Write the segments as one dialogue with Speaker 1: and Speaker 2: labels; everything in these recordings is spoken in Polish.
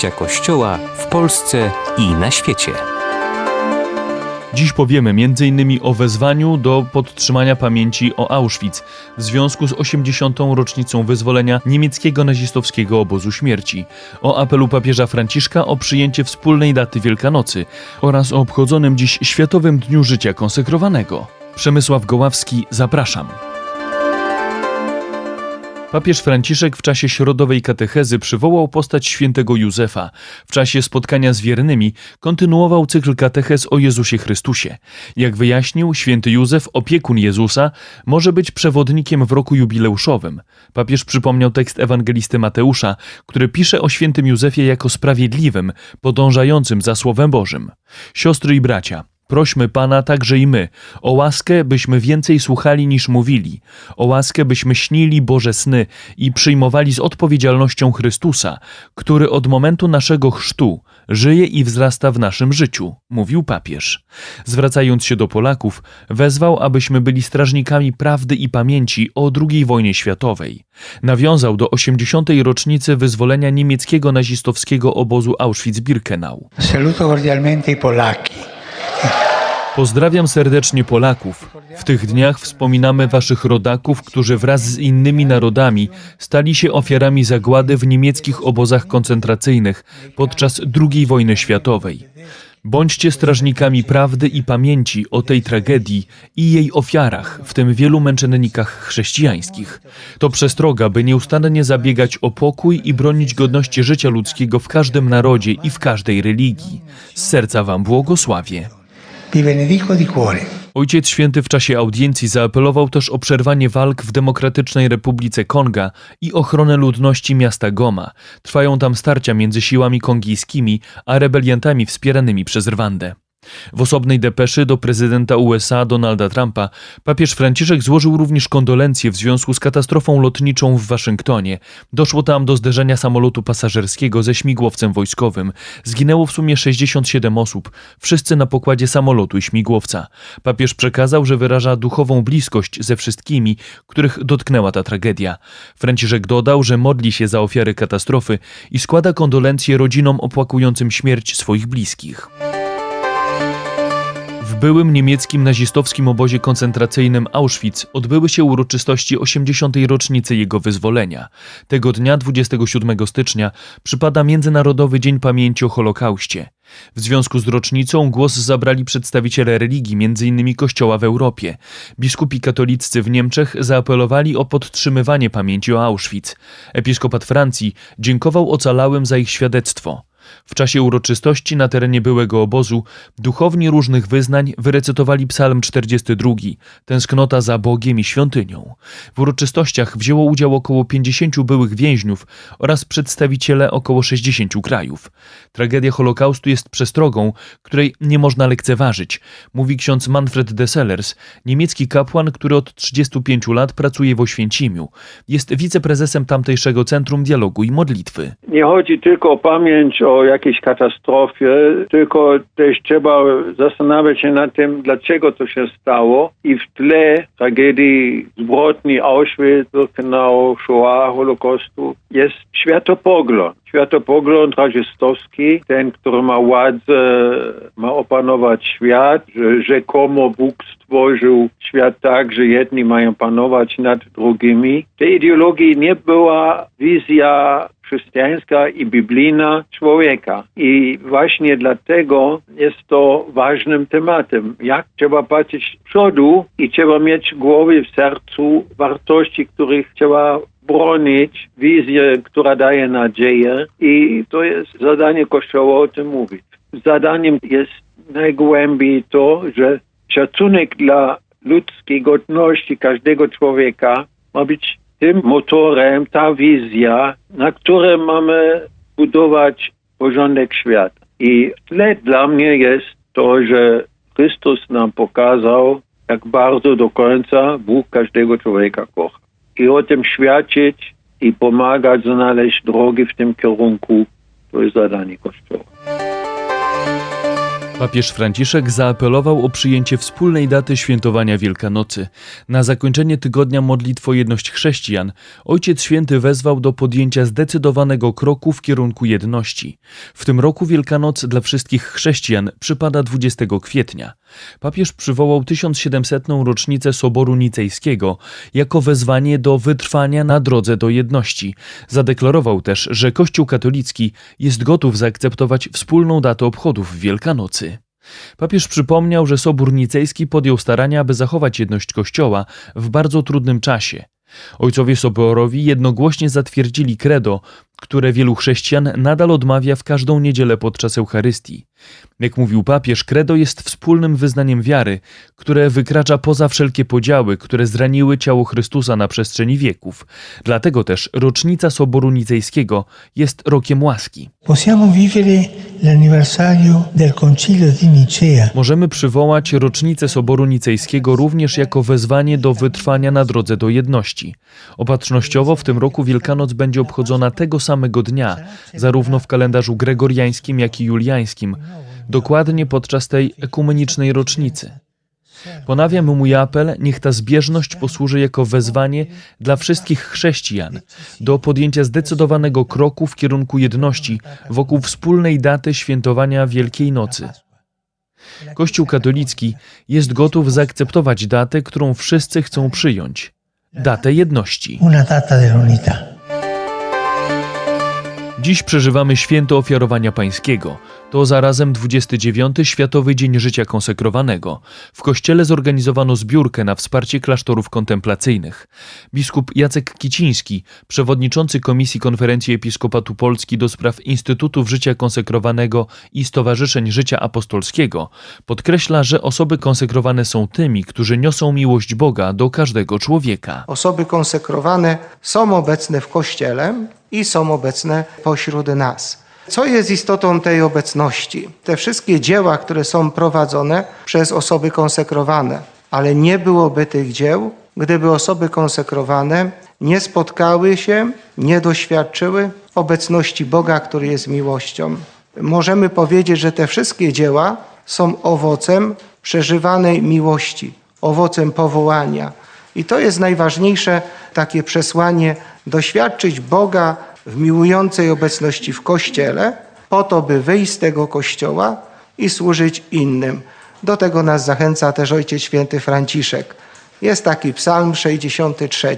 Speaker 1: życia Kościoła w Polsce i na świecie.
Speaker 2: Dziś powiemy m.in. o wezwaniu do podtrzymania pamięci o Auschwitz w związku z 80. rocznicą wyzwolenia niemieckiego nazistowskiego obozu śmierci, o apelu papieża Franciszka o przyjęcie wspólnej daty Wielkanocy oraz o obchodzonym dziś Światowym Dniu Życia Konsekrowanego. Przemysław Goławski, zapraszam. Papież Franciszek w czasie środowej katechezy przywołał postać świętego Józefa. W czasie spotkania z wiernymi kontynuował cykl katechez o Jezusie Chrystusie. Jak wyjaśnił, święty Józef, opiekun Jezusa, może być przewodnikiem w roku jubileuszowym. Papież przypomniał tekst ewangelisty Mateusza, który pisze o świętym Józefie jako sprawiedliwym, podążającym za Słowem Bożym. Siostry i bracia, Prośmy Pana także i my, o łaskę, byśmy więcej słuchali niż mówili, o łaskę, byśmy śnili Boże sny i przyjmowali z odpowiedzialnością Chrystusa, który od momentu naszego chrztu żyje i wzrasta w naszym życiu, mówił papież. Zwracając się do Polaków, wezwał, abyśmy byli strażnikami prawdy i pamięci o II wojnie światowej. Nawiązał do 80. rocznicy wyzwolenia niemieckiego nazistowskiego obozu Auschwitz-Birkenau.
Speaker 3: Saluto cordialmente i Polacchi.
Speaker 2: Pozdrawiam serdecznie Polaków. W tych dniach wspominamy waszych rodaków, którzy wraz z innymi narodami stali się ofiarami zagłady w niemieckich obozach koncentracyjnych podczas II wojny światowej. Bądźcie strażnikami prawdy i pamięci o tej tragedii i jej ofiarach, w tym wielu męczennikach chrześcijańskich. To przestroga, by nieustannie zabiegać o pokój i bronić godności życia ludzkiego w każdym narodzie i w każdej religii. Z serca Wam błogosławię.
Speaker 3: Vi benedico di cuore.
Speaker 2: Ojciec Święty w czasie audiencji zaapelował też o przerwanie walk w Demokratycznej Republice Konga i ochronę ludności miasta Goma. Trwają tam starcia między siłami kongijskimi a rebeliantami wspieranymi przez Rwandę. W osobnej depeszy do prezydenta USA Donalda Trumpa papież Franciszek złożył również kondolencje w związku z katastrofą lotniczą w Waszyngtonie. Doszło tam do zderzenia samolotu pasażerskiego ze śmigłowcem wojskowym. Zginęło w sumie 67 osób, wszyscy na pokładzie samolotu i śmigłowca. Papież przekazał, że wyraża duchową bliskość ze wszystkimi, których dotknęła ta tragedia. Franciszek dodał, że modli się za ofiary katastrofy i składa kondolencje rodzinom opłakującym śmierć swoich bliskich. Byłym niemieckim nazistowskim obozie koncentracyjnym Auschwitz odbyły się uroczystości 80. rocznicy jego wyzwolenia. Tego dnia, 27 stycznia, przypada Międzynarodowy Dzień Pamięci o Holokauście. W związku z rocznicą głos zabrali przedstawiciele religii, m.in. Kościoła w Europie. Biskupi katoliccy w Niemczech zaapelowali o podtrzymywanie pamięci o Auschwitz. Episkopat Francji dziękował ocalałym za ich świadectwo. W czasie uroczystości na terenie byłego obozu duchowni różnych wyznań wyrecytowali psalm 42, tęsknota za Bogiem i świątynią. W uroczystościach wzięło udział około 50 byłych więźniów oraz przedstawiciele około 60 krajów. Tragedia Holokaustu jest przestrogą, której nie można lekceważyć, mówi ksiądz Manfred de Sellers, niemiecki kapłan, który od 35 lat pracuje w Oświęcimiu. Jest wiceprezesem tamtejszego Centrum Dialogu i Modlitwy.
Speaker 4: Nie chodzi tylko o pamięć o jakiejś katastrofie, tylko też trzeba zastanawiać się nad tym, dlaczego to się stało i w tle tragedii zbrodni Auschwitz, Birkenau, Shoah, Holokaustu jest światopogląd. Światopogląd rasistowski, ten, który ma władzę, ma opanować świat, że rzekomo Bóg stworzył świat tak, że jedni mają panować nad drugimi. Tej ideologii nie była wizja chrześcijańska i biblijna człowieka. I właśnie dlatego jest to ważnym tematem. Jak trzeba patrzeć w przodu i trzeba mieć w głowie, w sercu wartości, których trzeba bronić, wizję, która daje nadzieję i to jest zadanie Kościoła o tym mówić. Zadaniem jest najgłębiej to, że szacunek dla ludzkiej godności każdego człowieka ma być tym motorem, ta wizja, na której mamy budować porządek świata. I tle dla mnie jest to, że Chrystus nam pokazał, jak bardzo do końca Bóg każdego człowieka kocha. I o tym świadczyć i pomagać znaleźć drogi w tym kierunku, to jest zadanie Kościoła.
Speaker 2: Papież Franciszek zaapelował o przyjęcie wspólnej daty świętowania Wielkanocy. Na zakończenie tygodnia modlitw o jedność chrześcijan Ojciec Święty wezwał do podjęcia zdecydowanego kroku w kierunku jedności. W tym roku Wielkanoc dla wszystkich chrześcijan przypada 20 kwietnia. Papież przywołał 1700. rocznicę Soboru Nicejskiego jako wezwanie do wytrwania na drodze do jedności. Zadeklarował też, że Kościół katolicki jest gotów zaakceptować wspólną datę obchodów Wielkanocy. Papież przypomniał, że Sobór Nicejski podjął starania, aby zachować jedność Kościoła w bardzo trudnym czasie. Ojcowie Soborowi jednogłośnie zatwierdzili credo, które wielu chrześcijan nadal odmawia w każdą niedzielę podczas Eucharystii. Jak mówił papież, credo jest wspólnym wyznaniem wiary, które wykracza poza wszelkie podziały, które zraniły ciało Chrystusa na przestrzeni wieków. Dlatego też rocznica Soboru Nicejskiego jest rokiem łaski. Możemy przywołać rocznicę Soboru Nicejskiego również jako wezwanie do wytrwania na drodze do jedności. Opatrznościowo w tym roku Wielkanoc będzie obchodzona tego samego dnia, zarówno w kalendarzu gregoriańskim, jak i juliańskim, dokładnie podczas tej ekumenicznej rocznicy. Ponawiam mój apel, niech ta zbieżność posłuży jako wezwanie dla wszystkich chrześcijan do podjęcia zdecydowanego kroku w kierunku jedności wokół wspólnej daty świętowania Wielkiej Nocy. Kościół katolicki jest gotów zaakceptować datę, którą wszyscy chcą przyjąć datę jedności.
Speaker 3: una data dell'unità.
Speaker 2: Dziś przeżywamy święto ofiarowania pańskiego. To zarazem 29. Światowy Dzień Życia Konsekrowanego. W kościele zorganizowano zbiórkę na wsparcie klasztorów kontemplacyjnych. Biskup Jacek Kiciński, przewodniczący Komisji Konferencji Episkopatu Polski do spraw Instytutów Życia Konsekrowanego i Stowarzyszeń Życia Apostolskiego, podkreśla, że osoby konsekrowane są tymi, którzy niosą miłość Boga do każdego człowieka.
Speaker 5: Osoby konsekrowane są obecne w Kościele i są obecne pośród nas. Co jest istotą tej obecności? Te wszystkie dzieła, które są prowadzone przez osoby konsekrowane, ale nie byłoby tych dzieł, gdyby osoby konsekrowane nie spotkały się, nie doświadczyły obecności Boga, który jest miłością. Możemy powiedzieć, że te wszystkie dzieła są owocem przeżywanej miłości, owocem powołania. I to jest najważniejsze takie przesłanie doświadczyć Boga w miłującej obecności w Kościele, po to, by wyjść z tego Kościoła i służyć innym. Do tego nas zachęca też Ojciec Święty Franciszek. Jest taki psalm 63.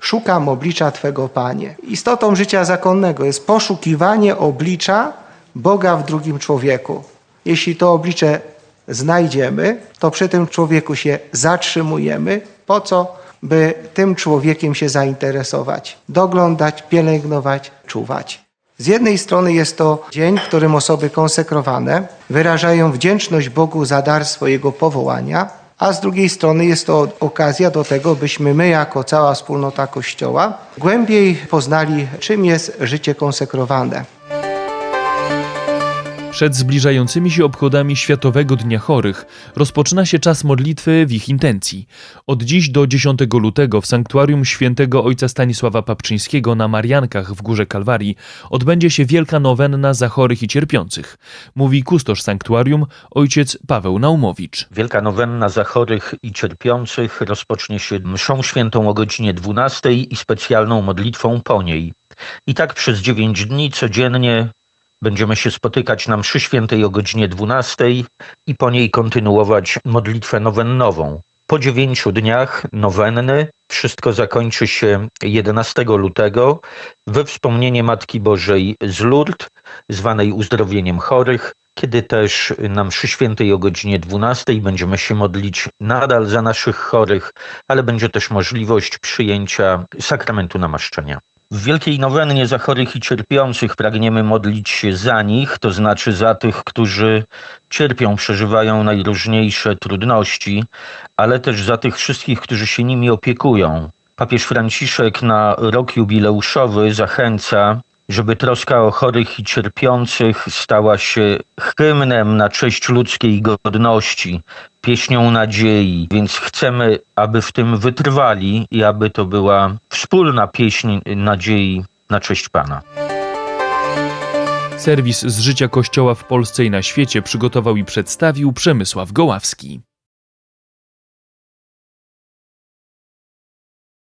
Speaker 5: Szukam oblicza Twego, Panie. Istotą życia zakonnego jest poszukiwanie oblicza Boga w drugim człowieku. Jeśli to oblicze znajdziemy, to przy tym człowieku się zatrzymujemy. Po co? By tym człowiekiem się zainteresować, doglądać, pielęgnować, czuwać. Z jednej strony jest to dzień, w którym osoby konsekrowane wyrażają wdzięczność Bogu za dar swojego powołania, a z drugiej strony jest to okazja do tego, byśmy my, jako cała wspólnota Kościoła, głębiej poznali, czym jest życie konsekrowane.
Speaker 2: Przed zbliżającymi się obchodami Światowego Dnia Chorych rozpoczyna się czas modlitwy w ich intencji. Od dziś do 10 lutego w sanktuarium świętego ojca Stanisława Papczyńskiego na Mariankach w Górze Kalwarii odbędzie się wielka nowenna za chorych i cierpiących, mówi kustosz sanktuarium ojciec Paweł Naumowicz.
Speaker 6: Wielka nowenna za chorych i cierpiących rozpocznie się mszą świętą o godzinie 12 i specjalną modlitwą po niej. I tak przez 9 dni codziennie będziemy się spotykać na mszy świętej o godzinie 12 i po niej kontynuować modlitwę nowennową. Po dziewięciu dniach nowenny wszystko zakończy się 11 lutego we wspomnienie Matki Bożej z Lourdes, zwanej uzdrowieniem chorych, kiedy też na mszy świętej o godzinie 12 będziemy się modlić nadal za naszych chorych, ale będzie też możliwość przyjęcia sakramentu namaszczenia. W Wielkiej Nowennie za chorych i cierpiących pragniemy modlić się za nich, to znaczy za tych, którzy cierpią, przeżywają najróżniejsze trudności, ale też za tych wszystkich, którzy się nimi opiekują. Papież Franciszek na rok jubileuszowy zachęca, żeby troska o chorych i cierpiących stała się hymnem na cześć ludzkiej godności, pieśnią nadziei, więc chcemy, aby w tym wytrwali i aby to była wspólna pieśń nadziei na cześć Pana.
Speaker 2: Serwis z życia Kościoła w Polsce i na świecie przygotował i przedstawił Przemysław Goławski.